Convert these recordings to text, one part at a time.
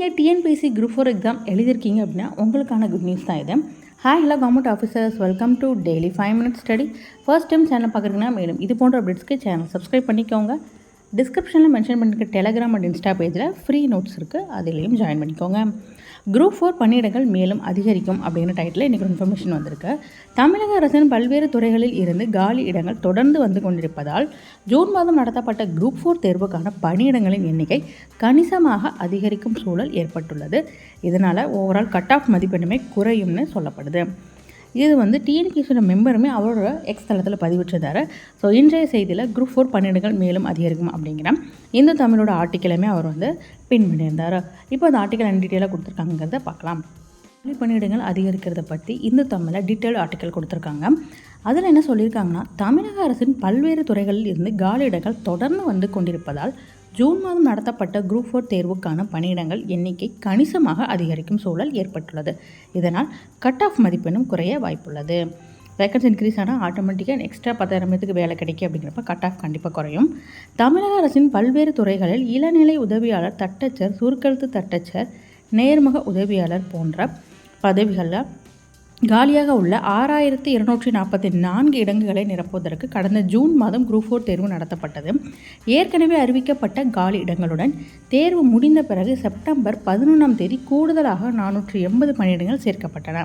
நீங்கள் TNPSC group four exam எழுதியிருக்கீங்க அப்படின்னா உங்களுக்கான குட் நியூஸ் தான் இது. Hi hello government officers welcome to daily five minutes study first time channel பார்க்குறீங்கன்னா மேலும் இது போன்ற அப்டேட்ஸ்க்கு சேனல் சப்ஸ்கிரைப் பண்ணிக்கோங்க. டிஸ்கிரிப்ஷனில் மென்ஷன் பண்ணிருக்க டெலகிராம் அண்ட் இன்ஸ்டா பேஜில் ஃப்ரீ நோட்ஸ் இருக்குது அதிலையும் ஜாயின் பண்ணிக்கோங்க. குரூப் ஃபோர் பணியிடங்கள் மேலும் அதிகரிக்கும் அப்படிங்கிற டைட்டில் இன்றைக்கி ஒரு இன்ஃபர்மேஷன் வந்திருக்கு. தமிழக அரசின் பல்வேறு துறைகளில் இருந்து காலி இடங்கள் தொடர்ந்து வந்து கொண்டிருப்பதால் ஜூன் மாதம் நடத்தப்பட்ட குரூப் ஃபோர் தேர்வுக்கான பணியிடங்களின் எண்ணிக்கை கணிசமாக அதிகரிக்கும் சூழல் ஏற்பட்டுள்ளது. இதனால் ஓவரால் கட் ஆஃப் மதிப்பெண்ணுமே குறையும்னு சொல்லப்படுது. இது வந்து டிஎன்பிஎஸ்சியோட மெம்பருமே அவரோட எக்ஸ் தளத்தில் பதிவிட்டிருந்தார். ஸோ இன்றைய செய்தியில் குரூப் ஃபோர் பன்னெண்டுகள் மேலும் அதிகரிக்கும் அப்படிங்கிற இந்த தமிழோட ஆர்டிக்கலுமே அவர் வந்து பின் பண்ணியிருந்தார். இப்போ அந்த ஆர்டிக்கல் என்ன டீட்டெயிலாக கொடுத்துருக்காங்கிறத பார்க்கலாம். மொழி பணியிடங்கள் அதிகரிக்கிறத பற்றி இந்த தமிழில் டீட்டெயில் ஆர்டிக்கல் கொடுத்துருக்காங்க. அதில் என்ன சொல்லியிருக்காங்கன்னா தமிழக அரசின் பல்வேறு துறைகளில் இருந்து காலியிடங்கள் தொடர்ந்து வந்து கொண்டிருப்பதால் ஜூன் மாதம் நடத்தப்பட்ட குரூப் ஃபோர் தேர்வுக்கான பணியிடங்கள் எண்ணிக்கை கணிசமாக அதிகரிக்கும் சூழல் ஏற்பட்டுள்ளது. இதனால் கட் ஆஃப் மதிப்பெண்ணும் குறைய வாய்ப்புள்ளது. வேக்கன்ஸ் இன்க்ரீஸ் ஆனால் ஆட்டோமேட்டிக்காக எக்ஸ்ட்ரா பத்தாயிரம் பேத்துக்கு வேலை கிடைக்கும் அப்படிங்கிறப்ப கட் ஆஃப் கண்டிப்பாக குறையும். தமிழக அரசின் பல்வேறு துறைகளில் இளநிலை உதவியாளர் தட்டச்சர் சுருக்கெழுத்து தட்டச்சர் நேர்முக உதவியாளர் போன்ற பதவிகளில் காலியாக உள்ள ஆறாயிரத்தி இருநூற்றி நாற்பத்தி நான்கு இடங்குகளை நிரப்புவதற்கு கடந்த ஜூன் மாதம் குரூப் ஃபோர் தேர்வு நடத்தப்பட்டது. ஏற்கனவே அறிவிக்கப்பட்ட காலி இடங்களுடன் தேர்வு முடிந்த பிறகு செப்டம்பர் பதினொன்றாம் தேதி கூடுதலாக நானூற்றி எண்பது பணியிடங்கள் சேர்க்கப்பட்டன.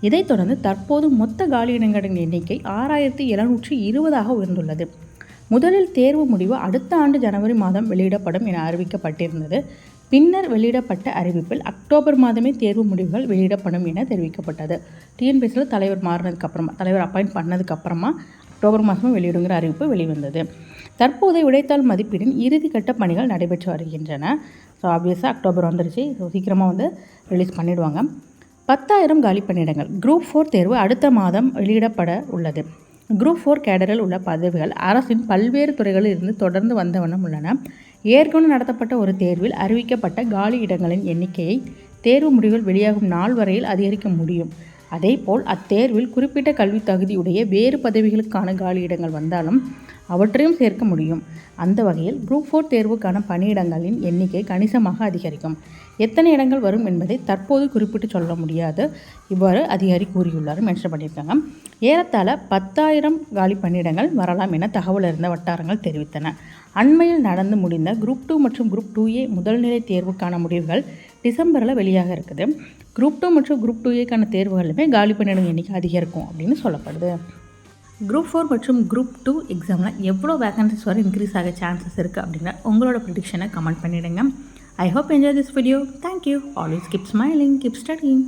இதைத் தொடர்ந்து தற்போது மொத்த காலி இடங்களின் எண்ணிக்கை ஆறாயிரத்தி எழுநூற்றி இருபதாக உயர்ந்துள்ளது. முதலில் தேர்வு முடிவு அடுத்த ஆண்டு ஜனவரி மாதம் வெளியிடப்படும் என அறிவிக்கப்பட்டிருந்தது. பின்னர் வெளியிடப்பட்ட அறிவிப்பில் அக்டோபர் மாதமே தேர்வு முடிவுகள் வெளியிடப்படும் என தெரிவிக்கப்பட்டது. டிஎன்பிஎஸ்சியில் தலைவர் மாறினதுக்கப்புறமா தலைவர் அப்பாயிண்ட் பண்ணதுக்கு அப்புறமா அக்டோபர் மாதமும் வெளியிடுங்கிற அறிவிப்பு வெளிவந்தது. தற்போதைய விடைத்தாள் மதிப்பீடின் இறுதிக்கட்ட பணிகள் நடைபெற்று வருகின்றன. ஸோ ஆப்வியஸாக அக்டோபர் வந்துருச்சு. ஸோ சீக்கிரமாக வந்து ரிலீஸ் பண்ணிடுவாங்க. பத்தாயிரம் காலி பணியிடங்கள். குரூப் ஃபோர் தேர்வு அடுத்த மாதம் வெளியிடப்பட உள்ளது. குரூப் ஃபோர் கேடரில் உள்ள பதவிகள் அரசின் பல்வேறு துறைகளில் இருந்து தொடர்ந்து வந்தவண்ணம் உள்ளன. ஏற்கனவே நடத்தப்பட்ட ஒரு தேர்வில் அறிவிக்கப்பட்ட காலி இடங்களின் எண்ணிக்கையை தேர்வு முடிவுகள் வெளியாகும் நாள் வரையில் அதிகரிக்க முடியும். அதேபோல் அத்தேர்வில் குறிப்பிட்ட கல்வி தகுதியுடைய வேறு பதவிகளுக்கான காலியிடங்கள் வந்தாலும் அவற்றையும் சேர்க்க முடியும். அந்த வகையில் குரூப் ஃபோர் தேர்வுக்கான பணியிடங்களின் எண்ணிக்கை கணிசமாக அதிகரிக்கும். எத்தனை இடங்கள் வரும் என்பதை தற்போது குறிப்பிட்டு சொல்ல முடியாது. இவ்வாறு அதிகாரி கூறியுள்ளார். மென்ஷன் பண்ணியிருக்காங்க. ஏறத்தாழ பத்தாயிரம் காலி பணியிடங்கள் வரலாம் என தகவல் இருந்த வட்டாரங்கள் தெரிவித்தன. அண்மையில் நடந்து முடிந்த குரூப் டூ மற்றும் குரூப் டூ ஏ முதல்நிலை தேர்வுக்கான முடிவுகள் டிசம்பரில் வெளியாக இருக்குது. குரூப் டூ மற்றும் குரூப் டூ ஏக்கான தேர்வுகளுமே காலி பணியிடம் எண்ணிக்கை அதிகரிக்கும் அப்படின்னு சொல்லப்படுது. குரூப் ஃபோர் மற்றும் குரூப் டூ எக்ஸாமில் எவ்வளோ வேகன்சிஸ் வர இன்க்ரீஸ் ஆக சான்சஸ் இருக்குது அப்படின்னா உங்களோட ப்ரிடிக்ஷனை கமெண்ட் பண்ணிவிடுங்க I hope enjoy this video thank you always keep smiling keep studying